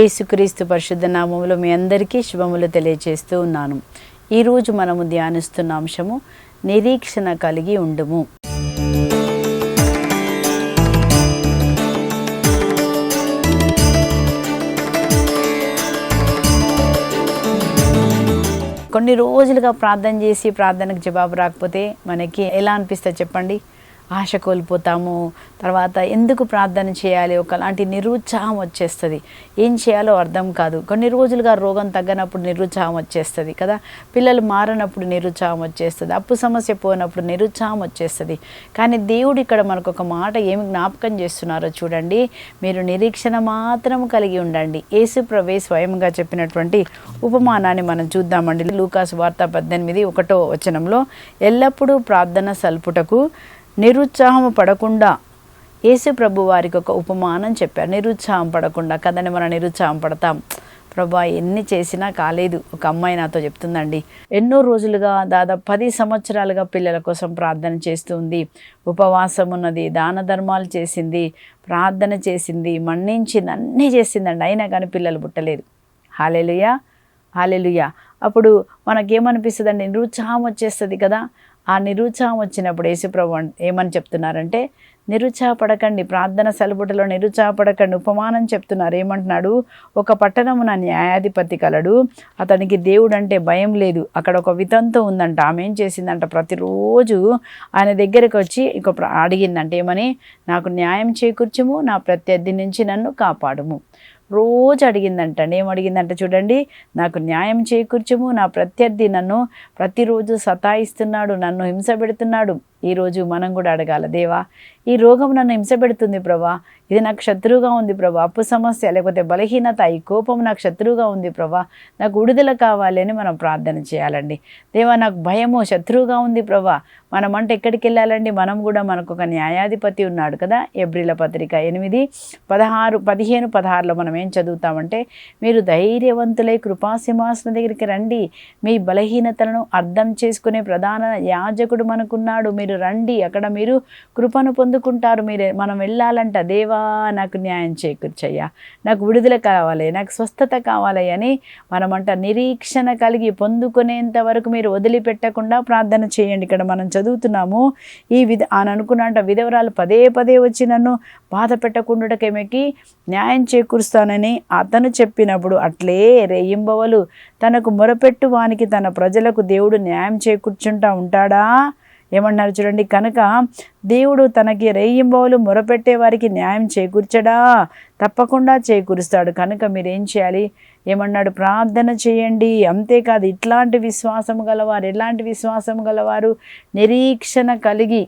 ఏసుక్రీస్తు పరిశుద్ధ నామములో మీ అందరికీ శుభములు తెలియజేస్తూ ఉన్నాను. ఈరోజు మనము ధ్యానిస్తున్న అంశము నిరీక్షణ కలిగి ఉండుము. కొన్ని రోజులుగా ప్రార్థన చేసి ప్రార్థనకు జవాబు రాకపోతే మనకి ఎలా అనిపిస్తుంది చెప్పండి? ఆశ కోల్పోతాము. తర్వాత ఎందుకు ప్రార్థన చేయాలి? ఒకలాంటి నిరుత్సాహం వచ్చేస్తుంది. ఏం చేయాలో అర్థం కాదు. కొన్ని రోజులుగా రోగం తగ్గనప్పుడు నిరుత్సాహం వచ్చేస్తుంది కదా. పిల్లలు మారినప్పుడు నిరుత్సాహం వచ్చేస్తుంది. అప్పు సమస్య పోయినప్పుడు నిరుత్సాహం వచ్చేస్తుంది. కానీ దేవుడు ఇక్కడ మనకు ఒక మాట ఏమి జ్ఞాపకం చేస్తున్నారో చూడండి. మీరు నిరీక్షణ మాత్రం కలిగి ఉండండి. యేసు ప్రవే స్వయంగా చెప్పినటువంటి ఉపమానాన్ని మనం చూద్దామండి. లూకాసు వార్త పద్దెనిమిది ఒకటో వచనంలో ఎల్లప్పుడూ ప్రార్థన సల్పుటకు నిరుత్సాహము పడకుండా యేసుప్రభు వారికి ఒక ఉపమానం చెప్పారు. నిరుత్సాహం పడకుండా కదని మనం నిరుత్సాహం పడతాం. ప్రభా ఎన్ని చేసినా కాలేదు. ఒక అమ్మాయి నాతో చెప్తుందండి. ఎన్నో రోజులుగా దాదాపు పది సంవత్సరాలుగా పిల్లల కోసం ప్రార్థన చేస్తుంది. ఉపవాసం ఉన్నది దాన ధర్మాలు చేసింది ప్రార్థన చేసింది మన్నించింది అన్నీ చేసిందండి. అయినా కానీ పిల్లలు పుట్టలేదు. Hallelujah hallelujah. అప్పుడు మనకేమనిపిస్తుందండి? నిరుత్సాహం వచ్చేస్తుంది కదా. ఆ నిరుత్సాహం వచ్చినప్పుడు యేసుప్రభు ఏమని చెప్తున్నారంటే నిరుత్సాహపడకండి ప్రార్థన సెలబుటలో నిరుత్సాహపడకండి ఉపమానం చెప్తున్నారు. ఏమంటున్నాడు? ఒక పట్టణమున న్యాయాధిపతి కలడు అతనికి దేవుడు అంటే భయం లేదు అక్కడ ఒక వితంతు ఉందంట ఆమె ఏం చేసిందంట ప్రతిరోజు ఆయన దగ్గరికి వచ్చి ఇక అడిగిందంట ఏమని? నాకు న్యాయం చేకూర్చుము నా ప్రత్యర్థి నుంచి నన్ను కాపాడుము. రోజు అడిగిందంట ఏం అడిగిందంట చూడండి నాకు న్యాయం చేకూర్చము నా ప్రత్యర్థి నన్ను ప్రతిరోజు సతాయిస్తున్నాడు నన్ను హింస పెడుతున్నాడు. ఈరోజు మనం కూడా అడగాల దేవా ఈ రోగం నన్ను హింసపెడుతుంది ప్రభా. ఇది నాకు శత్రువుగా ఉంది ప్రభా. అప్పు సమస్య లేకపోతే బలహీనత ఈ కోపం నాకు శత్రువుగా ఉంది ప్రభా. నాకు విడుదల కావాలి అని మనం ప్రార్థన చేయాలండి. దేవా నాకు భయము శత్రువుగా ఉంది ప్రభా. మనం అంటే ఎక్కడికి వెళ్ళాలండి? మనం కూడా మనకు ఒక న్యాయాధిపతి ఉన్నాడు కదా. ఎబ్రిల పత్రిక ఎనిమిది పదహారు పదిహేను పదహారులో మనం ఏం చదువుతామంటే మీరు ధైర్యవంతులై కృపాసింహాసన దగ్గరికి రండి. మీ బలహీనతలను అర్థం చేసుకునే ప్రధాన యాజకుడు మనకున్నాడు. మీరు రండి. అక్కడ మీరు కృపను పొందుకుంటారు. మీరు మనం వెళ్ళాలంట. దేవా నాకు న్యాయం చేకూర్చయ్యా. నాకు విడుదల కావాలి. నాకు స్వస్థత కావాలి అని మనమంట నిరీక్షణ కలిగి పొందుకునేంత వరకు మీరు వదిలిపెట్టకుండా ప్రార్థన చేయండి. ఇక్కడ మనం చదువుతున్నాము. ఈ విధ అని అనుకున్నంట విధవరాలు పదే పదే వచ్చి నన్ను బాధ పెట్టకుండాటకేమెకి న్యాయం చేకూరుస్తానని అతను చెప్పినప్పుడు అట్లే రేయింబవలు తనకు మొరపెట్టు వానికి తన ప్రజలకు దేవుడు న్యాయం చేకూర్చుంటా ఉంటాడా? ఏమన్నారు చూడండి కనుక దేవుడు తనకి రేయింబవులు మొరపెట్టే వారికి న్యాయం చేకూర్చడా? తప్పకుండా చేకూరుస్తాడు. కనుక మీరేం చేయాలి? ఏమన్నాడు? ప్రార్థన చేయండి. అంతేకాదు ఇట్లాంటి విశ్వాసం గలవారు ఎలాంటి విశ్వాసం గలవారు నిరీక్షణ కలిగి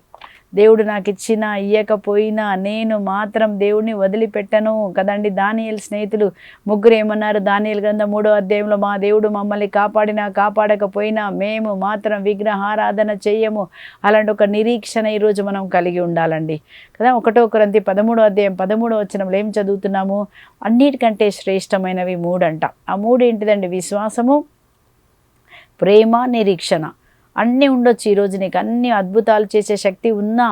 దేవుడు నాకు ఇచ్చినా ఇయ్యకపోయినా నేను మాత్రం దేవుడిని వదిలిపెట్టను కదండి. దానియల్ స్నేహితులు ముగ్గురు ఏమన్నారు? దానియల్ గ్రంథం మూడో అధ్యాయంలో మా దేవుడు మమ్మల్ని కాపాడినా కాపాడకపోయినా మేము మాత్రం విగ్రహారాధన చెయ్యము. అలాంటి ఒక నిరీక్షణ ఈరోజు మనం కలిగి ఉండాలండి. కదా ఒకటో కొరంతి పదమూడో అధ్యాయం పదమూడో వచ్చినంలో ఏం చదువుతున్నాము? అన్నిటికంటే శ్రేష్టమైనవి మూడంట. ఆ మూడు ఏంటిదండి విశ్వాసము ప్రేమ నిరీక్షణ. అన్నీ ఉండొచ్చు ఈరోజు నీకు. అన్ని అద్భుతాలు చేసే శక్తి ఉన్నా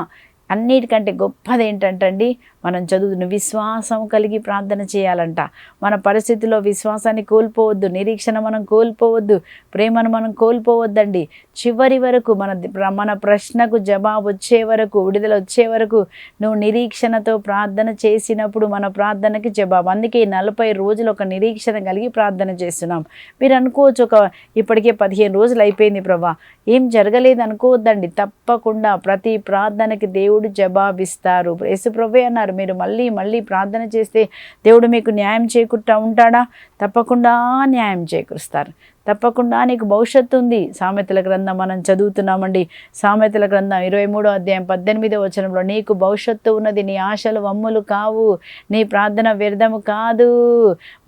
అన్నిటికంటే గొప్పది ఏంటంటండి మనం చదువుతున్న విశ్వాసం కలిగి ప్రార్థన చేయాలంట. మన పరిస్థితిలో విశ్వాసాన్ని కోల్పోవద్దు నిరీక్షణ మనం కోల్పోవద్దు ప్రేమను మనం కోల్పోవద్దండి. చివరి వరకు మన మన ప్రశ్నకు జవాబు వచ్చే వరకు విడుదల వచ్చే వరకు నువ్వు నిరీక్షణతో ప్రార్థన చేసినప్పుడు మన ప్రార్థనకి జవాబు. అందుకే నలభై రోజులు ఒక నిరీక్షణ కలిగి ప్రార్థన చేస్తున్నాం. మీరు అనుకోవచ్చు ఒక ఇప్పటికే పదిహేను రోజులు అయిపోయింది ప్రభా. ఏం జరగలేదు అనుకోవద్దండి తప్పకుండా ప్రతి ప్రార్థనకి దేవుడు జవాబిస్తారు. యేసుప్రభే అన్నారు మీరు మళ్ళీ మళ్ళీ ప్రార్థన చేస్తే దేవుడు మీకు న్యాయం చేకుంటా ఉంటాడా? తప్పకుండా న్యాయం చేకూరుస్తారు. తప్పకుండా నీకు భవిష్యత్తు ఉంది. సామెతల గ్రంథం మనం చదువుతున్నామండి. సామెతల గ్రంథం ఇరవై మూడో అధ్యాయం పద్దెనిమిదో వచనంలో నీకు భవిష్యత్తు ఉన్నది నీ ఆశలు వమ్ములు కావు. నీ ప్రార్థన వ్యర్థము కాదు.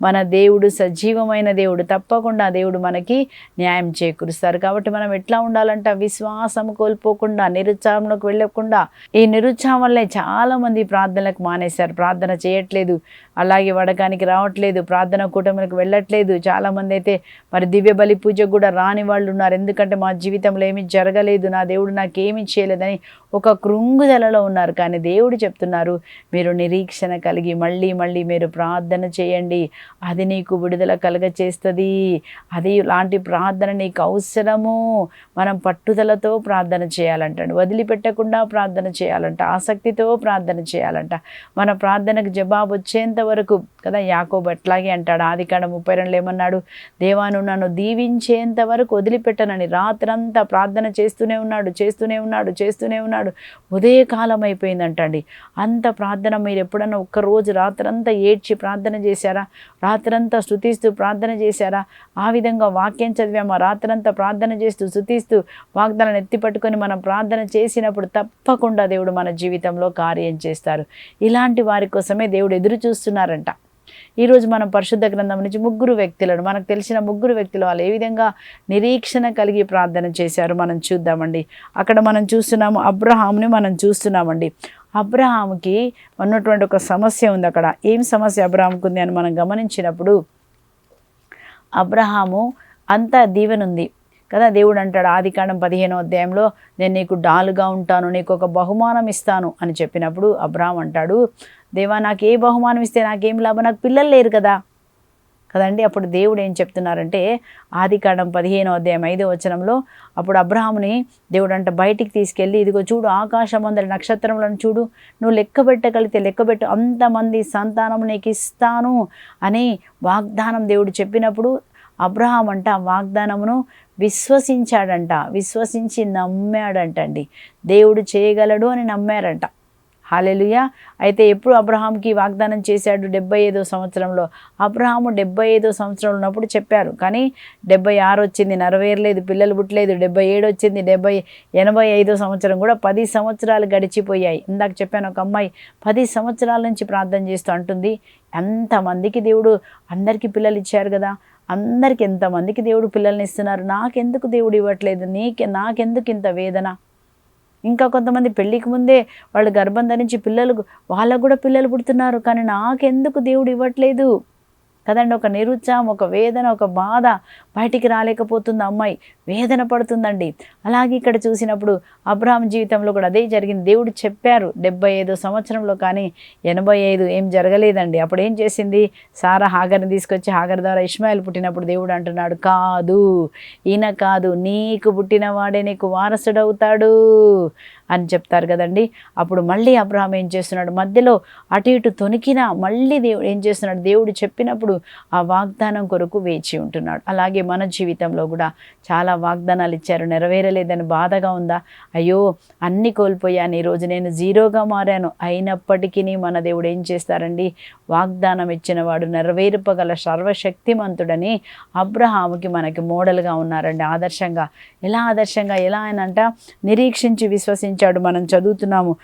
మన దేవుడు సజీవమైన దేవుడు. తప్పకుండా దేవుడు మనకి న్యాయం చేకూరుస్తారు. కాబట్టి మనం ఎట్లా ఉండాలంట? విశ్వాసం కోల్పోకుండా నిరుత్సాహంలోకి వెళ్ళకుండా. ఈ నిరుత్సాహం వల్లే చాలామంది ప్రార్థనలకు మానేశారు. ప్రార్థన చేయట్లేదు. అలాగే వడకానికి రావట్లేదు. ప్రార్థన కూటమి ఆరాధనకు వెళ్ళట్లేదు. చాలామంది అయితే మరి దివ్య బలి పూజకు కూడా రాని వాళ్ళు ఉన్నారు ఎందుకంటే మా జీవితంలో ఏమీ జరగలేదు. నా దేవుడు నాకేమీ చేయలేదని ఒక కృంగుదలలో ఉన్నారు. కానీ దేవుడు చెప్తున్నారు మీరు నిరీక్షణ కలిగి మళ్ళీ మళ్ళీ మీరు ప్రార్థన చేయండి. అది నీకు విడుదల కలగ చేస్తుంది అది లాంటి ప్రార్థన నీకు అవసరము. మనం పట్టుదలతో ప్రార్థన చేయాలంటండి. వదిలిపెట్టకుండా ప్రార్థన చేయాలంట. ఆసక్తితో ప్రార్థన చేయాలంట. మన ప్రార్థనకు జవాబు వచ్చేంత వరకు కదా యాకోబట్లాగే అంటాడు. ఆది కాడ ముప్పై రెండులో ఏమన్నాడు? దేవాను నన్ను దీవించేంత వరకు వదిలిపెట్టనని రాత్రంతా ప్రార్థన చేస్తూనే ఉన్నాడు చేస్తూనే ఉన్నాడు చేస్తూనే ఉన్నాడు. ఉదయకాలం అయిపోయిందంటండి. అంత ప్రార్థన మీరు ఎప్పుడన్నా ఒక్కరోజు రాత్రంతా ఏడ్చి ప్రార్థన చేశారా? రాత్రంతా స్థుతిస్తూ ప్రార్థన చేశారా? ఆ విధంగా వాక్యం చదివామా? రాత్రంతా ప్రార్థన చేస్తూ స్థుతిస్తూ వాగ్దానం ఎత్తి పట్టుకొని మనం ప్రార్థన చేసినప్పుడు తప్పకుండా దేవుడు మన జీవితంలో కార్యం చేస్తారు. ఇలాంటి వారి కోసమే దేవుడు ఎదురు చూస్తున్నారంట. ఈరోజు మనం పరిశుద్ధ గ్రంథం నుంచి ముగ్గురు వ్యక్తులను మనకు తెలిసిన ముగ్గురు వ్యక్తులు వాళ్ళు ఏ విధంగా నిరీక్షణ కలిగి ప్రార్థన చేశారు మనం చూద్దామండి. అక్కడ మనం చూస్తున్నాము అబ్రహాంని మనం చూస్తున్నామండి. అబ్రహాంకి ఉన్నటువంటి ఒక సమస్య ఉంది అక్కడ. ఏం సమస్య అబ్రహాంకి ఉంది అని మనం గమనించినప్పుడు అబ్రహాము అంతా దీవెనుంది. కదా? దేవుడు అంటాడు ఆదికాండం పదిహేనో అధ్యాయంలో నేను నీకు డాలుగా ఉంటాను నీకు ఒక బహుమానం ఇస్తాను అని చెప్పినప్పుడు అబ్రాహం అంటాడు దేవా నాకు ఏ బహుమానం ఇస్తే నాకేం లాభం? నాకు పిల్లలు లేరు కదా? కదండి అప్పుడు దేవుడు ఏం చెప్తున్నారంటే ఆదికాండం పదిహేనో అధ్యాయం ఐదో వచనంలో అప్పుడు అబ్రహాముని దేవుడు అంట బయటికి తీసుకెళ్ళి ఇదిగో చూడు ఆకాశం అందరి నక్షత్రములను చూడు నువ్వు లెక్క పెట్టగలిగితే లెక్క పెట్టు అంతమంది సంతానం నీకు ఇస్తాను అని వాగ్దానం దేవుడు చెప్పినప్పుడు అబ్రహాం అంట వాగ్దానమును విశ్వసించాడంట విశ్వసించి నమ్మాడంటండి. దేవుడు చేయగలడు అని నమ్మారంట. హాలెలుయ. అయితే ఎప్పుడు అబ్రహాంకి వాగ్దానం చేశాడు? డెబ్బై ఐదో సంవత్సరంలో. అబ్రహాము డెబ్బై ఐదో సంవత్సరంలో ఉన్నప్పుడు చెప్పారు. కానీ డెబ్బై ఆరు వచ్చింది నెరవేరలేదు పిల్లలు పుట్టలేదు డెబ్బై ఏడు వచ్చింది డెబ్బై ఎనభై ఐదో సంవత్సరం కూడా పది సంవత్సరాలు గడిచిపోయాయి. ఇందాక చెప్పాను ఒక అమ్మాయి పది సంవత్సరాల నుంచి ప్రార్థన చేస్తూ అంటుంది. ఎంతమందికి దేవుడు అందరికీ పిల్లలు ఇచ్చారు కదా? అందరికి ఎంతమందికి దేవుడు పిల్లల్ని ఇస్తున్నారు? నాకెందుకు దేవుడు ఇవ్వట్లేదు? నీకే నాకెందుకు ఇంత వేదన? ఇంకా కొంతమంది పెళ్ళికి ముందే వాళ్ళు గర్భం ధరించి పిల్లలు వాళ్ళకు కూడా పిల్లలు పుడుతున్నారు కానీ నాకెందుకు దేవుడు ఇవ్వట్లేదు? కదండి ఒక నిరుత్సాహం ఒక వేదన ఒక బాధ బయటికి రాలేకపోతుంది అమ్మాయి. వేదన పడుతుందండి. అలాగే ఇక్కడ చూసినప్పుడు అబ్రహాం జీవితంలో కూడా అదే జరిగింది. దేవుడు చెప్పారు డెబ్బై ఐదో సంవత్సరంలో కానీ ఎనభై ఐదు ఏం జరగలేదండి. అప్పుడు ఏం చేసింది? సారా హాగర్ని తీసుకొచ్చి హాగర్ ద్వారా ఇస్మాయిల్ పుట్టినప్పుడు దేవుడు అంటున్నాడు కాదు ఈయన కాదు నీకు పుట్టినవాడే నీకు వారసుడవుతాడు. అని చెప్తారు కదండి. అప్పుడు మళ్ళీ అబ్రహాం ఏం చేస్తున్నాడు? మధ్యలో అటు ఇటు తొనికినా మళ్ళీ దేవుడు ఏం చేస్తున్నాడు? దేవుడు చెప్పినప్పుడు ఆ వాగ్దానం కొరకు వేచి ఉంటున్నాడు. అలాగే మన జీవితంలో కూడా చాలా వాగ్దానాలు ఇచ్చారు. నెరవేరలేదని బాధగా ఉందా? అయ్యో అన్ని కోల్పోయాను. ఈరోజు నేను జీరోగా మారాను. అయినప్పటికీ మన దేవుడు ఏం చేస్తారండి? వాగ్దానం ఇచ్చిన వాడు నెరవేర్పగల సర్వశక్తిమంతుడని అబ్రహాముకి మనకి మోడల్గా ఉన్నారండి. ఆదర్శంగా. ఎలా ఆదర్శంగా? ఎలా ఆయనంట నిరీక్షించి విశ్వసించి విశ్వసించాడు మనం చదువుతున్నాము.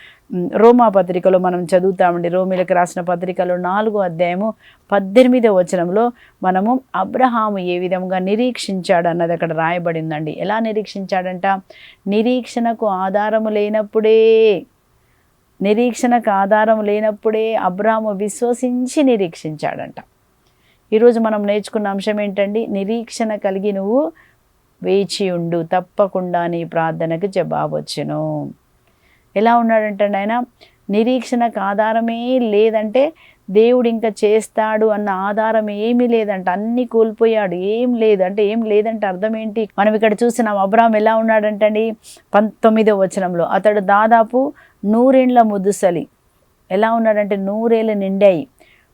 రోమా పత్రికలో మనం చదువుతామండి. రోమిలకు రాసిన పత్రికలో నాలుగో అధ్యాయము పద్దెనిమిదో వచనంలో మనము అబ్రహాము ఏ విధంగా నిరీక్షించాడు అన్నది అక్కడ రాయబడిందండి. ఎలా నిరీక్షించాడంట? నిరీక్షణకు ఆధారము లేనప్పుడే. నిరీక్షణకు ఆధారం లేనప్పుడే అబ్రాము విశ్వసించి నిరీక్షించాడంట. ఈరోజు మనం నేర్చుకున్న అంశం ఏంటండి? నిరీక్షణ కలిగి నువ్వు వేచి ఉండు. తప్పకుండా నీ ప్రార్థనకు జవాబు వచ్చును. ఎలా ఉన్నాడంటే ఆయన నిరీక్షణకు ఆధారమే లేదంటే దేవుడు ఇంకా చేస్తాడు అన్న ఆధారం ఏమీ లేదంట. అన్ని కోల్పోయాడు. ఏం లేదు అంటే ఏం లేదంటే అర్థం ఏంటి? మనం ఇక్కడ చూసినాం అబ్రాహం ఎలా ఉన్నాడంటండి పంతొమ్మిదో వచనంలో అతడు దాదాపు నూరేండ్ల ముద్దుసలి ఎలా ఉన్నాడంటే నూరేళ్ళు నిండాయి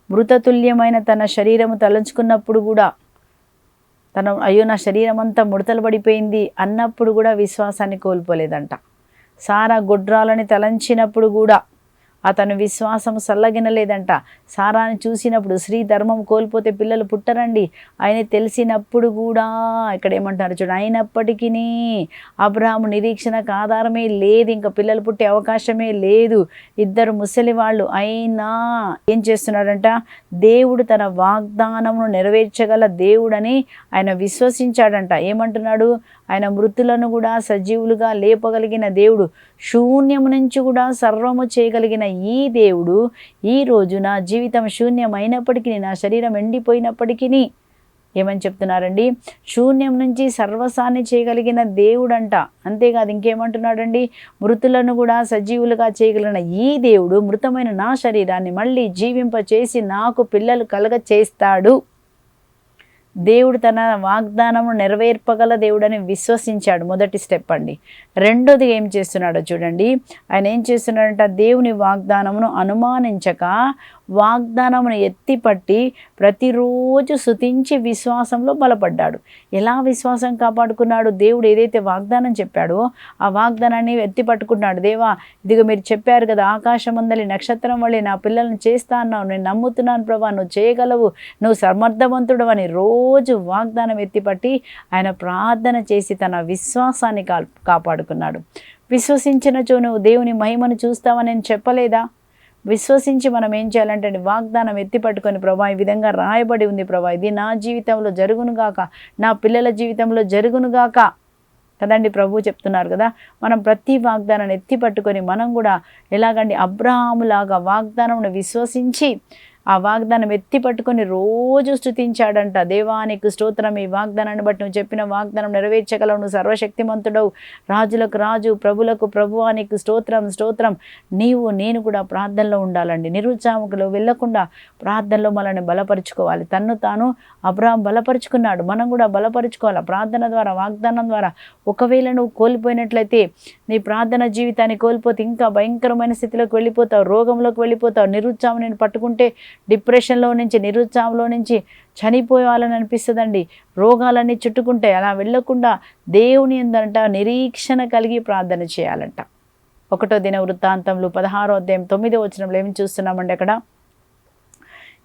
మృతతుల్యమైన తన శరీరము తలంచుకున్నప్పుడు కూడా తన అయ్యో నా శరీరం అంతా ముడతలు పడిపోయింది అన్నప్పుడు కూడా విశ్వాసాన్ని కోల్పోలేదంట. సారా గుడ్రాలని తలంచినప్పుడు కూడా అతను విశ్వాసం సల్లగినలేదంట. సారాని చూసినప్పుడు స్త్రీ ధర్మం కోల్పోతే పిల్లలు పుట్టరండి. ఆయన తెలిసినప్పుడు కూడా ఇక్కడ ఏమంటారు చూడు అయినప్పటికీ అబ్రాహము నిరీక్షణకు ఆధారమే లేదు ఇంకా పిల్లలు పుట్టే అవకాశమే లేదు. ఇద్దరు ముసలి వాళ్ళు అయినా ఏం చేస్తున్నాడంట? దేవుడు తన వాగ్దానమును నెరవేర్చగల దేవుడని ఆయన విశ్వసించాడంట. ఏమంటున్నాడు? ఆయన మృతులను కూడా సజీవులుగా లేపగలిగిన దేవుడు శూన్యము నుంచి కూడా సర్వము చేయగలిగిన ఈ దేవుడు ఈ రోజు నా జీవితం శూన్యమైనప్పటికీ నా శరీరం ఎండిపోయినప్పటికీ ఏమని చెప్తున్నారండి? శూన్యం నుంచి సర్వసాన్ని చేయగలిగిన దేవుడంట. అంతేకాదు ఇంకేమంటున్నాడండి? మృతులను కూడా సజీవులుగా చేయగలిగిన ఈ దేవుడు మృతమైన నా శరీరాన్ని మళ్ళీ జీవింప చేసి నాకు పిల్లలు కలగ చేస్తాడు దేవుడు తన వాగ్దానము నెరవేర్పగల దేవుడని విశ్వసించాడు. మొదటి స్టెప్ అండి. రెండోది ఏం చేస్తున్నాడో చూడండి. ఆయన ఏం చేస్తున్నాడంట? దేవుని వాగ్దానమును అనుమానించక వాగ్దానమును ఎత్తిపట్టి ప్రతిరోజు శుతించి విశ్వాసంలో బలపడ్డాడు. ఎలా విశ్వాసం కాపాడుకున్నాడు? దేవుడు ఏదైతే వాగ్దానం చెప్పాడో ఆ వాగ్దానాన్ని ఎత్తి పట్టుకున్నాడు దేవా ఇదిగో మీరు చెప్పారు కదా ఆకాశం అందలి నక్షత్రం వల్లే నా పిల్లల్ని చేస్తా అన్నావు నేను నమ్ముతున్నాను ప్రభా నువ్వు చేయగలవు నువ్వు సమర్థవంతుడు అని రోజు వాగ్దానం ఎత్తిపట్టి ఆయన ప్రార్థన చేసి తన విశ్వాసాన్ని కా కాపాడుకున్నాడు. విశ్వసించినచో నువ్వు దేవుని మహిమను చూస్తావని నేను చెప్పలేదా? విశ్వసించి మనం ఏం చేయాలంటే వాగ్దానం ఎత్తి పట్టుకొని ప్రభా ఈ విధంగా రాయబడి ఉంది ప్రభా ఇది నా జీవితంలో జరుగునుగాక నా పిల్లల జీవితంలో జరుగునుగాక కదండి ప్రభు చెప్తున్నారు కదా మనం ప్రతి వాగ్దానాన్ని ఎత్తి పట్టుకొని మనం కూడా ఎలాగండి అబ్రహాములాగా వాగ్దానం విశ్వసించి ఆ వాగ్దానం ఎత్తి పట్టుకొని రోజు స్థుతించాడంట దేవానికి స్తోత్రం ఈ వాగ్దానాన్ని బట్టి నువ్వు చెప్పిన వాగ్దానం నెరవేర్చగలవు. నువ్వు సర్వశక్తిమంతుడవు. రాజులకు రాజు ప్రభులకు ప్రభువానికి స్తోత్రం స్తోత్రం. నీవు నేను కూడా ప్రార్థనలో ఉండాలండి. నిరుత్సాహకులు వెళ్ళకుండా ప్రార్థనలో మనల్ని బలపరుచుకోవాలి. తన్ను తాను అబ్రాహం బలపరుచుకున్నాడు. మనం కూడా బలపరుచుకోవాలి? ప్రార్థన ద్వారా వాగ్దానం ద్వారా. ఒకవేళ నువ్వు కోల్పోయినట్లయితే నీ ప్రార్థన జీవితాన్ని కోల్పోతే ఇంకా భయంకరమైన స్థితిలోకి వెళ్ళిపోతావు రోగంలోకి వెళ్ళిపోతావు. నిరుత్సాహం నేను పట్టుకుంటే డిప్రెషన్లో నుంచి నిరుత్సాహంలో నుంచి చనిపోవాలని అనిపిస్తుందండి. రోగాలన్నీ చుట్టుకుంటాయి అలా వెళ్ళకుండా దేవుని ఎందంట నిరీక్షణ కలిగి ప్రార్థన చేయాలంట. ఒకటో దిన వృత్తాంతంలో పదహారో అధ్యాయం తొమ్మిదో వచనంలో ఏమి చూస్తున్నామండి అక్కడ?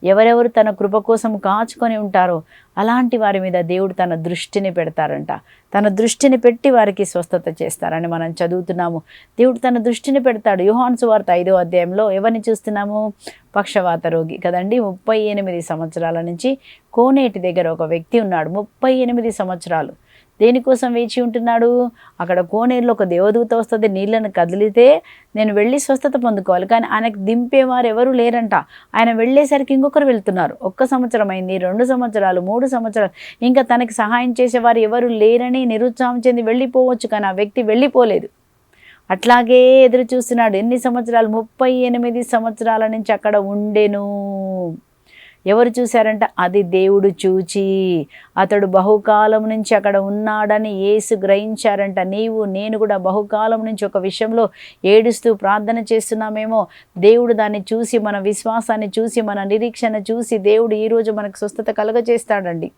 ఎవరెవరు తన కృప కోసం కాచుకొని ఉంటారో అలాంటి వారి మీద దేవుడు తన దృష్టిని పెడతారంట. తన దృష్టిని పెట్టి వారికి స్వస్థత చేస్తారని మనం చదువుతున్నాము. దేవుడు తన దృష్టిని పెడతాడు. యుహాన్సు వార్త ఐదో అధ్యాయంలో ఎవరిని చూస్తున్నాము? పక్షవాత రోగి. కదండి? ముప్పై ఎనిమిది సంవత్సరాల నుంచి కోనేటి దగ్గర ఒక వ్యక్తి ఉన్నాడు. ముప్పై ఎనిమిది సంవత్సరాలు. దేనికోసం వేచి ఉంటున్నాడు? అక్కడ కోనేరులో ఒక దేవదూత వస్తుంది నీళ్ళను కదిలితే నేను వెళ్ళి స్వస్థత పొందుకోవాలి. కానీ ఆయనకు దింపేవారు ఎవరు లేరంట. ఆయన వెళ్ళేసరికి ఇంకొకరు వెళ్తున్నారు. ఒక్క సంవత్సరం అయింది రెండు సంవత్సరాలు మూడు సంవత్సరాలు. ఇంకా తనకి సహాయం చేసేవారు ఎవరు లేరని నిరుత్సాహం చెంది వెళ్ళిపోవచ్చు కానీ ఆ వ్యక్తి వెళ్ళిపోలేదు. అట్లాగే ఎదురు చూస్తున్నాడు ఎన్ని సంవత్సరాలు? ముప్పై ఎనిమిది సంవత్సరాల నుంచి అక్కడ ఉండెను. ఎవరు చూశారంట? అది దేవుడు చూచి అతడు బహుకాలం నుంచి అక్కడ ఉన్నాడని యేసు గ్రహించారంట. నీవు నేను కూడా బహుకాలం నుంచి ఒక విషయంలో ఏడుస్తూ ప్రార్థన చేస్తున్నామేమో. దేవుడు దాన్ని చూసి మన విశ్వాసాన్ని చూసి మన నిరీక్షణ చూసి దేవుడు ఈరోజు మనకు స్వస్థత కలుగజేస్తాడండి.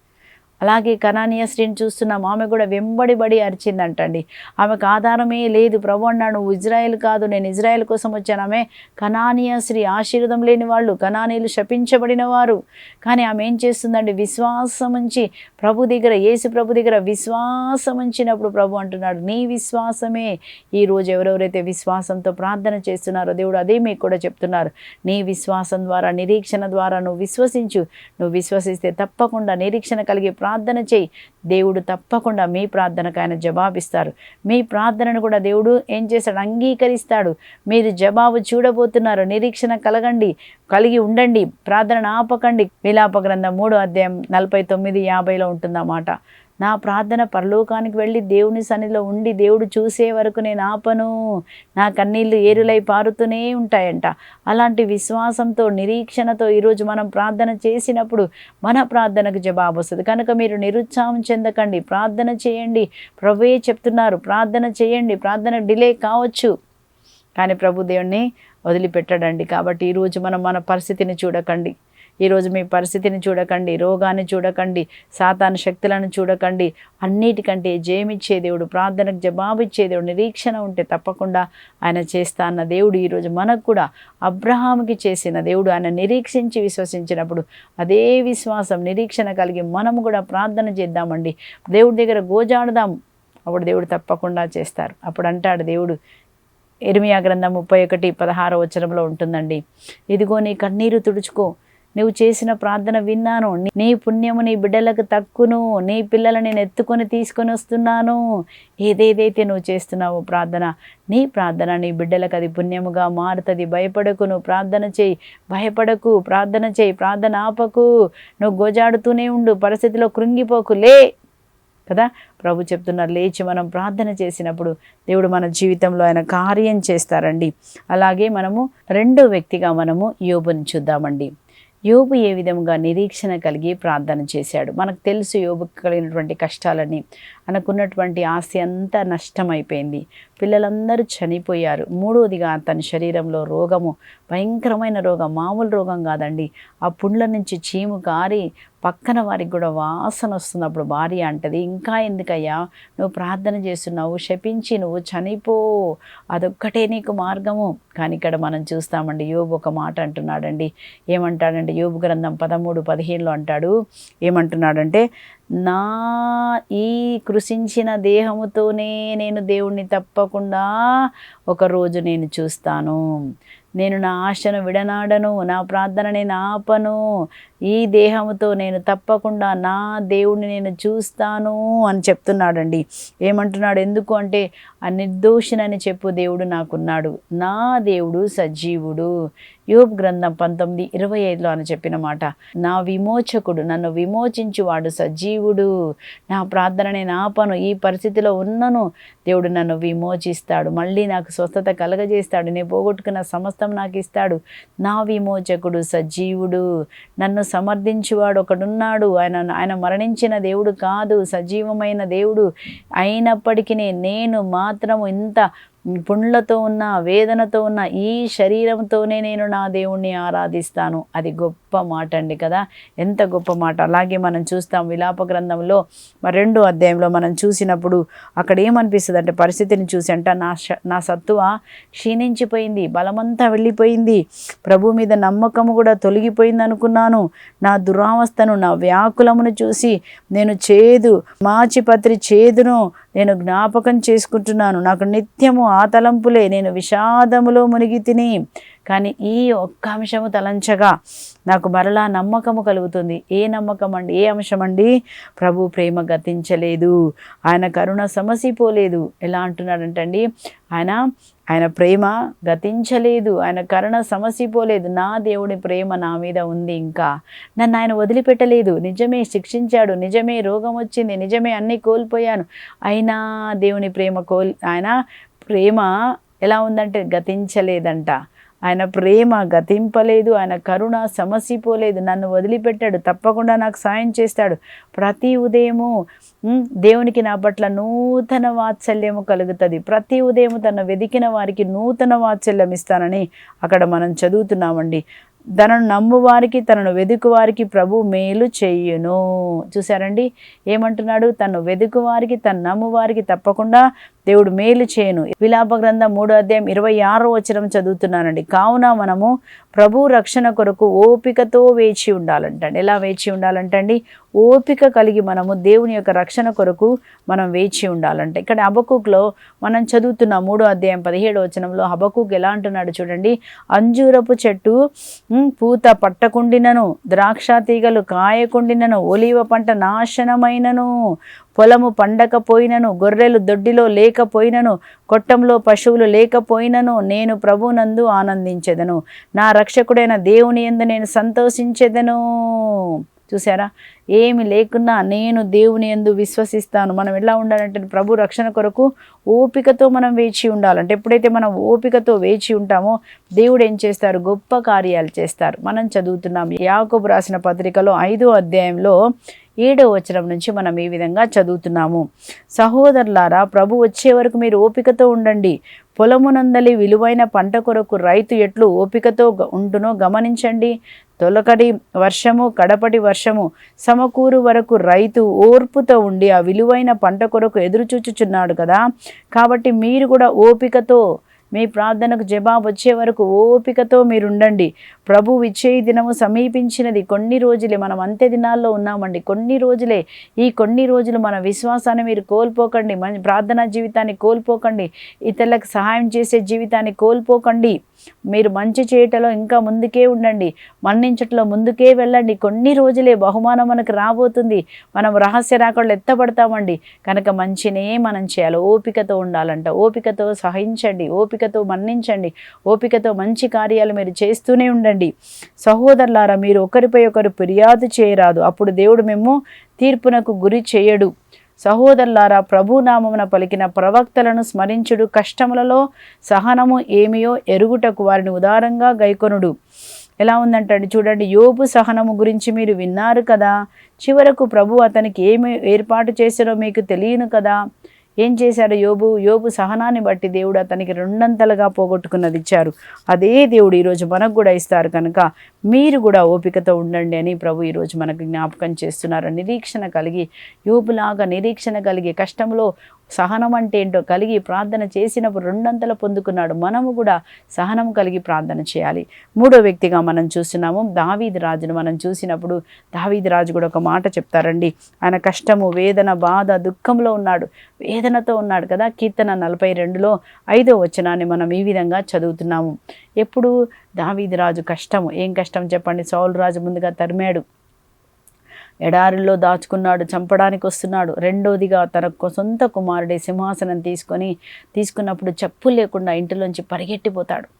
అలాగే కనానియా స్త్రీని చూస్తున్నాం. ఆమె కూడా వెంబడిబడి అరిచిందంటండి. ఆమెకు ఆధారమే లేదు. ప్రభు అన్నాడు నువ్వు ఇజ్రాయెల్ కాదు నేను ఇజ్రాయెల్ కోసం వచ్చాను. ఆమె కనానియా స్త్రీ ఆశీర్వదం లేని వాళ్ళు కనానీలు శపించబడిన వారు. కానీ ఆమె ఏం చేస్తుందండి? విశ్వాసం ఉంచి ప్రభు దగ్గర యేసు ప్రభు దగ్గర విశ్వాసం ఉంచినప్పుడు ప్రభు అంటున్నాడు నీ విశ్వాసమే. ఈరోజు ఎవరెవరైతే విశ్వాసంతో ప్రార్థన చేస్తున్నారో దేవుడు అదే మీకు కూడా చెప్తున్నారు. నీ విశ్వాసం ద్వారా నిరీక్షణ ద్వారా నువ్వు విశ్వసించు. నువ్వు విశ్వసిస్తే తప్పకుండా నిరీక్షణ కలిగి ప్రార్థన చేయి. దేవుడు తప్పకుండా మీ ప్రార్థనకు ఆయన జవాబిస్తారు. మీ ప్రార్థనను కూడా దేవుడు ఏం చేస్తాడు? అంగీకరిస్తాడు. మీరు జవాబు చూడబోతున్నారు. నిరీక్షణ కలగండి. కలిగి ఉండండి. ప్రార్థన ఆపకండి. విలాప గ్రంథం మూడో అధ్యాయం నలభై తొమ్మిది యాభైలో ఉంటుందన్నమాట. నా ప్రార్థన పరలోకానికి వెళ్ళి దేవుని సన్నిధిలో ఉండి దేవుడు చూసే వరకు నేను ఆపను. నా కన్నీళ్ళు ఏరులై పారుతూనే ఉంటాయంట. అలాంటి విశ్వాసంతో నిరీక్షణతో ఈరోజు మనం ప్రార్థన చేసినప్పుడు మన ప్రార్థనకు జవాబు వస్తుంది. కనుక మీరు నిరుత్సాహం చెందకండి. ప్రార్థన చేయండి. ప్రభుయే చెప్తున్నారు. ప్రార్థన చేయండి. ప్రార్థన డిలే కావచ్చు. కానీ ప్రభు దేవుణ్ణి వదిలిపెట్టడండి. కాబట్టి ఈరోజు మనం మన పరిస్థితిని చూడకండి. ఈరోజు మీ పరిస్థితిని చూడకండి రోగాన్ని చూడకండి సాతాను శక్తులను చూడకండి. అన్నిటికంటే జయమిచ్చే దేవుడు ప్రార్థనకు జవాబిచ్చే దేవుడు నిరీక్షణ ఉంటే తప్పకుండా ఆయన చేస్తా అన్న దేవుడు ఈరోజు మనకు కూడా అబ్రహాంకి చేసిన దేవుడు ఆయన నిరీక్షించి విశ్వసించినప్పుడు అదే విశ్వాసం నిరీక్షణ కలిగి మనము కూడా ప్రార్థన చేద్దామండి. దేవుడి దగ్గర గోజాడదాం అప్పుడు దేవుడు తప్పకుండా చేస్తారు. అప్పుడు అంటాడు దేవుడు ఎరిమియా గ్రంథం ముప్పై ఒకటి పదహారో వచనంలో ఉంటుందండి ఇదిగో నీ కన్నీరు తుడుచుకో నువ్వు చేసిన ప్రార్థన విన్నాను. నీ- నీ పుణ్యము నీ బిడ్డలకు తక్కును. నీ పిల్లలు నేను ఎత్తుకొని తీసుకొని వస్తున్నాను. ఏదేదైతే నువ్వు చేస్తున్నావో ప్రార్థన నీ ప్రార్థన నీ బిడ్డలకు అది పుణ్యముగా మారుతుంది. భయపడకు నువ్వు ప్రార్థన చేయి. భయపడకు ప్రార్థన చేయి. ప్రార్థన ఆపకు. నువ్వు గోజాడుతూనే ఉండు. పరిస్థితిలో కృంగిపోకు. లే! కదా? ప్రభు చెప్తున్నారు లేచి మనం ప్రార్థన చేసినప్పుడు దేవుడు మన జీవితంలో ఆయన కార్యం చేస్తారండి. అలాగే మనము రెండో వ్యక్తిగా మనము యోబుని చూద్దామండి. యోబు ఏ విధముగా నిరీక్షణ కలిగి ప్రార్థన చేశాడు? మనకు తెలుసు యోబుకు కలిగినటువంటి కష్టాలని అనుకున్నటువంటి ఆస్తి అంతా నష్టమైపోయింది. పిల్లలందరూ చనిపోయారు. మూడవదిగా తన శరీరంలో రోగము భయంకరమైన రోగం మామూలు రోగం కాదండి. ఆ పుండ్ల నుంచి చీము కారి పక్కన వారికి కూడా వాసన వస్తున్నప్పుడు భార్య అంటది ఇంకా ఎందుకయ్యా? నువ్వు ప్రార్థన చేస్తున్నావు శపించి నువ్వు చనిపో. అదొక్కటే నీకు మార్గము. కానీ ఇక్కడ మనం చూస్తామండి యోబు ఒక మాట అంటున్నాడండి. ఏమంటాడంటే యోబు గ్రంథం పదమూడు పదిహేనులో అంటాడు ఏమంటున్నాడంటే నా ఈ కృషించిన దేహముతోనే నేను దేవుణ్ణి తప్పకుండా ఒకరోజు నేను చూస్తాను. నేను నా ఆశను విడనాడను నా ప్రార్థన నేను ఆపను ఈ దేహంతో నేను తప్పకుండా నా దేవుడిని నేను చూస్తాను అని చెప్తున్నాడండి. ఏమంటున్నాడు? ఎందుకు అంటే ఆ నిర్దోషినని చెప్పు దేవుడు నాకున్నాడు. నా దేవుడు సజీవుడు. యోబ్ గ్రంథం పంతొమ్మిది ఇరవై ఐదులో అని చెప్పిన మాట నా విమోచకుడు నన్ను విమోచించువాడు సజీవుడు. నా ప్రార్థన నేను ఆపను ఈ పరిస్థితిలో ఉన్నను. దేవుడు నన్ను విమోచిస్తాడు. మళ్ళీ నాకు స్వస్థత కలగజేస్తాడు. నేను పోగొట్టుకున్న సమస్తం నాకు ఇస్తాడు. నా విమోచకుడు సజీవుడు. నన్ను సమర్థించువాడు ఒకడున్నాడు. ఆయన ఆయన మరణించిన దేవుడు కాదు. సజీవమైన దేవుడు అయినప్పటికీ నేను మాత్రము ఇంత పుండ్లతో ఉన్న వేదనతో ఉన్న ఈ శరీరంతోనే నేను నా దేవుణ్ణి ఆరాధిస్తాను. అది గొప్ప మాట అండి కదా? ఎంత గొప్ప మాట. అలాగే మనం చూస్తాం విలాప గ్రంథంలో మరి రెండో అధ్యాయంలో మనం చూసినప్పుడు అక్కడ ఏమనిపిస్తుంది అంటే పరిస్థితిని చూసి అంట నా నా సత్తువ క్షీణించిపోయింది బలమంతా వెళ్ళిపోయింది ప్రభు మీద నమ్మకము కూడా తొలగిపోయింది అనుకున్నాను. నా దురావస్థను నా వ్యాకులమును చూసి నేను చేదు మాచిపత్రి చేదును నేను జ్ఞాపకం చేసుకుంటున్నాను. నాకు నిత్యము ఆ తలంపులే. నేను విషాదములో మునిగి తిని కానీ ఈ ఒక్క అంశము తలంచగా నాకు మరలా నమ్మకము కలుగుతుంది. ఏ నమ్మకం అండి ఏ అంశం అండి ప్రభు ప్రేమ గతించలేదు. ఆయన కరుణ సమసిపోలేదు. ఎలా అంటున్నాడంటండి? ఆయన ఆయన ప్రేమ గతించలేదు ఆయన కరుణ సమసిపోలేదు. నా దేవుడి ప్రేమ నా మీద ఉంది ఇంకా. నన్ను ఆయన వదిలిపెట్టలేదు. నిజమే శిక్షించాడు. నిజమే రోగం వచ్చింది. నిజమే అన్నీ కోల్పోయాను. అయినా దేవుని ప్రేమ కోల్ ఆయన ప్రేమ ఎలా ఉందంటే గతించలేదంట. ఆయన ప్రేమ గతింపలేదు ఆయన కరుణ సమసిపోలేదు నన్ను వదిలిపెట్టాడు తప్పకుండా నాకు సాయం చేస్తాడు. ప్రతి ఉదయము దేవునికి నా పట్ల నూతన వాత్సల్యము కలుగుతుంది. ప్రతి ఉదయం తన వెదికిన వారికి నూతన వాత్సల్యం ఇస్తానని అక్కడ మనం చదువుతున్నామండి. తనను నమ్మువారికి తనను వెదుకువారికి ప్రభు మేలు చేయును. చూసారండి ఏమంటున్నాడు? తను వెదుకువారికి తను నమ్మువారికి తప్పకుండా దేవుడు మేలు చేయను. విలాప గ్రంథం మూడో అధ్యాయం ఇరవై ఆరో వచనం చదువుతున్నానండి. కావున మనము ప్రభు రక్షణ కొరకు ఓపికతో వేచి ఉండాలంటండి. ఎలా వేచి ఉండాలంటండి? ఓపిక కలిగి మనము దేవుని యొక్క రక్షణ కొరకు మనం వేచి ఉండాలంట. ఇక్కడ హబకుక్లో మనం చదువుతున్న మూడో అధ్యాయం పదిహేడు వచనంలో హబకుక్ ఎలా అంటున్నాడు చూడండి. అంజూరపు చెట్టు పూత పట్టకుండినను ద్రాక్ష తీగలు కాయకుండినను ఒలివ పంట నాశనమైనను. పొలము పండకపోయినను గొర్రెలు దొడ్డిలో లేకపోయినను కొట్టంలో పశువులు లేకపోయినను నేను ప్రభునందు ఆనందించెదను. నా రక్షకుడైన దేవుని యందు నేను సంతోషించెదను. చూసారా ఏమి లేకున్నా నేను దేవుని యందు విశ్వసిస్తాను. మనం ఎలా ఉండాలంటే ప్రభు రక్షణ కొరకు ఓపికతో మనం వేచి ఉండాలంటే ఎప్పుడైతే మనం ఓపికతో వేచి ఉంటామో దేవుడు ఏం చేస్తారు? గొప్ప కార్యాలు చేస్తారు. మనం చదువుతున్నాం యాకోబు రాసిన పత్రికలో ఐదో అధ్యాయంలో ఏడో వచనం నుంచి మనం ఈ విధంగా చదువుతున్నాము. సహోదరులారా ప్రభు వచ్చే వరకు మీరు ఓపికతో ఉండండి. పొలమునందలి విలువైన పంట కొరకు రైతు ఎట్లు ఓపికతో గ- గమనించండి. తొలకడి వర్షము కడపటి వర్షము సమకూరు వరకు రైతు ఓర్పుతో ఉండి ఆ విలువైన పంట కొరకు ఎదురుచూచుచున్నాడు కదా. కాబట్టి మీరు కూడా ఓపికతో మీ ప్రార్థనకు జవాబు వచ్చే వరకు ఓపికతో మీరు ఉండండి ప్రభు విచ్చే దినము సమీపించినది కొన్ని రోజులే మనం అంత్య దినాల్లో ఉన్నామండి. కొన్ని రోజులే ఈ కొన్ని రోజులు మన విశ్వాసాన్ని మీరు కోల్పోకండి. మన ప్రార్థనా జీవితాన్ని కోల్పోకండి. ఇతరులకు సహాయం చేసే జీవితాన్ని కోల్పోకండి. మీరు మంచి చేయటలో ఇంకా ముందుకే ఉండండి. మన్నించట్లో ముందుకే వెళ్ళండి. కొన్ని రోజులే బహుమానం మనకు రాబోతుంది. మనం రహస్య రాకళ్ళు ఎత్తబడతామండి. కనుక మంచినే మనం చేయాలి. ఓపికతో ఉండాలంట. ఓపికతో సహించండి. ఓపిక ఓపికతో మన్నించండి. ఓపికతో మంచి కార్యాలు మీరు చేస్తూనే ఉండండి. సహోదరులారా మీరు ఒకరిపై ఒకరు ఫిర్యాదు చేయరాదు. అప్పుడు దేవుడు మేము తీర్పునకు గురి చేయడు. సహోదరులారా ప్రభునామమున పలికిన ప్రవక్తలను స్మరించుడు. కష్టములలో సహనము ఏమియో ఎరుగుటకు వారిని ఉదారంగా గైకొనుడు. ఎలా ఉందంటండి చూడండి. యోబు సహనము గురించి మీరు విన్నారు కదా. చివరకు ప్రభు అతనికి ఏమి ఏర్పాటు చేశారో మీకు తెలియను కదా. ఏం చేశాడు యోబు? యోబు సహనాన్ని బట్టి దేవుడు అతనికి రెండంతలుగా పోగొట్టుకున్నది ఇచ్చారు. అదే దేవుడు ఈరోజు మనకు కూడా ఇస్తారు కనుక మీరు కూడా ఓపికతో ఉండండి అని ప్రభు ఈరోజు మనకు జ్ఞాపకం చేస్తున్నారు. నిరీక్షణ కలిగి యోబులాగా నిరీక్షణ కలిగి కష్టంలో సహనం అంటే ఏంటో కలిగి ప్రార్థన చేసినప్పుడు రెండంతలు పొందుకున్నాడు. మనము కూడా సహనం కలిగి ప్రార్థన చేయాలి. మూడో వ్యక్తిగా మనం చూస్తున్నాము దావీది రాజును మనం చూసినప్పుడు దావీది రాజు కూడా ఒక మాట చెప్తారండి. ఆయన కష్టము వేదన బాధ దుఃఖంలో ఉన్నాడు. వేదనతో ఉన్నాడు కదా. కీర్తన నలభై రెండులో ఐదో వచనాన్ని మనం ఈ విధంగా చదువుతున్నాము. ఎప్పుడు దావీది రాజు కష్టము. ఏం కష్టం చెప్పండి? సౌలు రాజు ముందుగా తరిమాడు. ఎడారిలో దాచుకున్నాడు చంపడానికి వస్తున్నాడు. రెండోదిగా తన సొంత కుమారుడే సింహాసనం తీసుకొని తీసుకున్నప్పుడు చెప్పు లేకుండా ఇంటిలోంచి పరిగెట్టిపోతాడు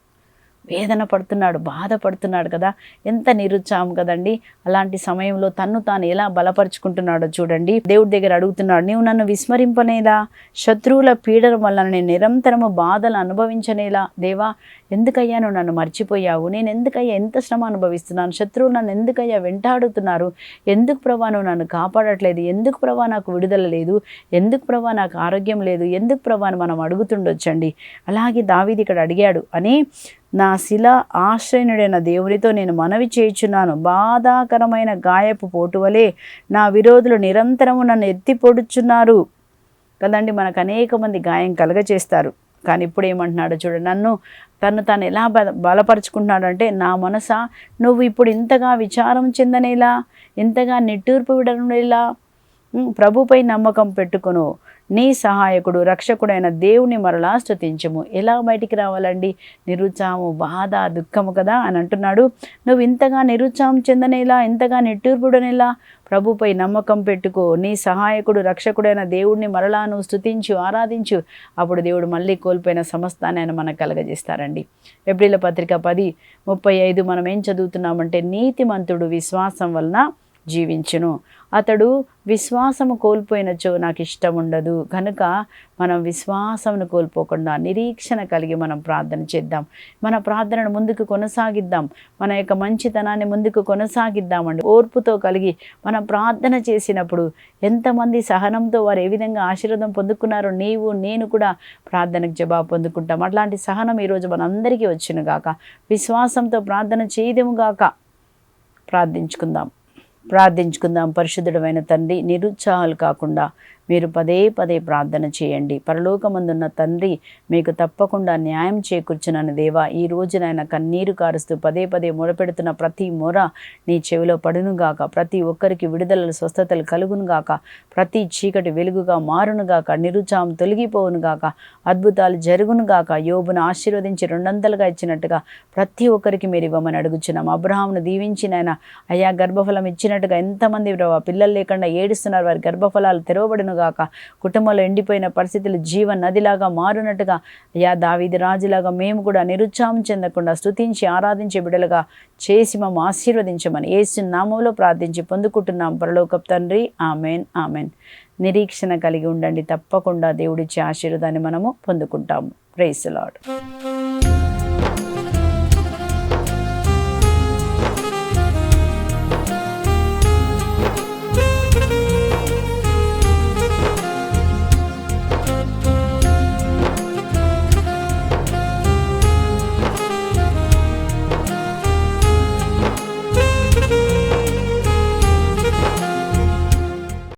వేదన పడుతున్నాడు బాధపడుతున్నాడు కదా. ఎంత నిరుత్సాహం కదండి. అలాంటి సమయంలో తన్ను తాను ఎలా బలపరుచుకుంటున్నాడో చూడండి. దేవుడి దగ్గర అడుగుతున్నాడు నీవు నన్ను విస్మరింపనేలా? శత్రువుల పీడన వల్ల నేను నిరంతరము బాధలు అనుభవించనేలా? దేవా ఎందుకయ్యా నువ్వు నన్ను మర్చిపోయావు? నేను ఎందుకయ్యా ఎంత శ్రమ అనుభవిస్తున్నాను? శత్రువులు నన్ను ఎందుకయ్యా వెంటాడుతున్నారు? ఎందుకు ప్రభా నువ్వు నన్ను కాపాడట్లేదు? ఎందుకు ప్రభా నాకు విడుదల లేదు? ఎందుకు ప్రభా నాకు ఆరోగ్యం లేదు? ఎందుకు ప్రభా మనం అడుగుతుండొచ్చండి. అలాగే దావీది ఇక్కడ అడిగాడు అని నా శిల ఆశ్రయనుడైన దేవునితో నేను మనవి చేయుచున్నాను. బాధాకరమైన గాయపు పోటువలే నా విరోధులు నిరంతరము నన్ను ఎత్తిపొడుచున్నారు కదండి మనకు అనేక మంది గాయం కలగచేస్తారు కానీ ఇప్పుడు ఏమంటున్నాడు చూడు నన్ను తను తాను ఎలా బల బలపరుచుకుంటున్నాడంటే నా మనస నువ్వు ఇప్పుడు ఇంతగా విచారం చెందనేలా? ఇంతగా నిట్టూర్పు విడనేలా ప్రభుపై నమ్మకం పెట్టుకును. నీ సహాయకుడు రక్షకుడైన దేవుని మరలా స్తుతించము. ఎలా బయటికి రావాలండి? నిరుత్సాహము బాధ దుఃఖము కదా అని అంటున్నాడు. నువ్వు ఇంతగా నిరుత్సాహం చెందనేలా ఇంతగా నిట్టూర్పుడనేలా ప్రభుపై నమ్మకం పెట్టుకో. నీ సహాయకుడు రక్షకుడైన దేవుడిని మరలా నువ్వు స్తుతించు ఆరాధించు. అప్పుడు దేవుడు మళ్ళీ కోల్పోయిన సమస్తాన్ని ఆయన మనకు కలగజేస్తారండి. ఎబ్రిల పత్రిక పది ముప్పై ఐదు మనం ఏం చదువుతున్నామంటే నీతిమంతుడు విశ్వాసం వలన జీవించును. అతడు విశ్వాసము కోల్పోయినచో నాకు ఇష్టం ఉండదు కనుక మనం విశ్వాసమును కోల్పోకుండా నిరీక్షణ కలిగి మనం ప్రార్థన చేద్దాం. మన ప్రార్థనను ముందుకు కొనసాగిద్దాం. మన యొక్క మంచితనాన్ని ముందుకు కొనసాగిద్దామండి. ఓర్పుతో కలిగి మనం ప్రార్థన చేసినప్పుడు ఎంతమంది సహనంతో వారు ఏ విధంగా ఆశీర్వాదం పొందుకున్నారో నీవు నేను కూడా ప్రార్థనకు జవాబు పొందుకుంటాం. అట్లాంటి సహనం ఈరోజు మనందరికీ వచ్చిన గాక. విశ్వాసంతో ప్రార్థన చేయదేము గాక. ప్రార్థించుకుందాం. ప్రార్థించుకుందాం. పరిశుద్ధుడమైన తండ్రి నిరుత్సాహాలు కాకుండా మీరు పదే పదే ప్రార్థన చేయండి. పరలోకమందున్న తండ్రి మీకు తప్పకుండా న్యాయం చేకూర్చునని దేవా ఈ రోజునైనా కన్నీరు కారుస్తూ పదే పదే మొరపెడుతున్న ప్రతి మొర నీ చెవిలో పడునుగాక ప్రతి ఒక్కరికి విడుదలలు స్వస్థతలు కలుగునుగాక ప్రతి చీకటి వెలుగుగా మారునుగాక నిరుత్సాహం తొలగిపోవునుగాక అద్భుతాలు జరుగునుగాక యోబును ఆశీర్వదించి రెండంతలుగా ఇచ్చినట్టుగా ప్రతి ఒక్కరికి మీరు ఇవ్వమని అడుగుచున్నాం. అబ్రహామును దీవించిన అయ్యా గర్భఫలం ఇచ్చినట్టుగా ఎంతమంది ప్రభావ పిల్లలు లేకుండా ఏడుస్తున్నారు వారి గర్భఫలాలు తెరవబడునుగాక కుటుంబంలో ఎండిపోయిన పరిస్థితులు జీవ నదిలాగా మారునట్టుగా అయ్యా దావీది రాజులాగా మేము కూడా నిరుత్సాహం చెందకుండా స్తుతించి ఆరాధించే బిడలుగా చేసి మేము ఆశీర్వదించమని ఏసు నామంలో ప్రార్థించి పొందుకుంటున్నాం. పరలోకప్ తండ్రి ఆమెన్ ఆమెన్. నిరీక్షణ కలిగి ఉండండి. తప్పకుండా దేవుడిచ్చే ఆశీర్వాదాన్ని మనము పొందుకుంటాము. Price lord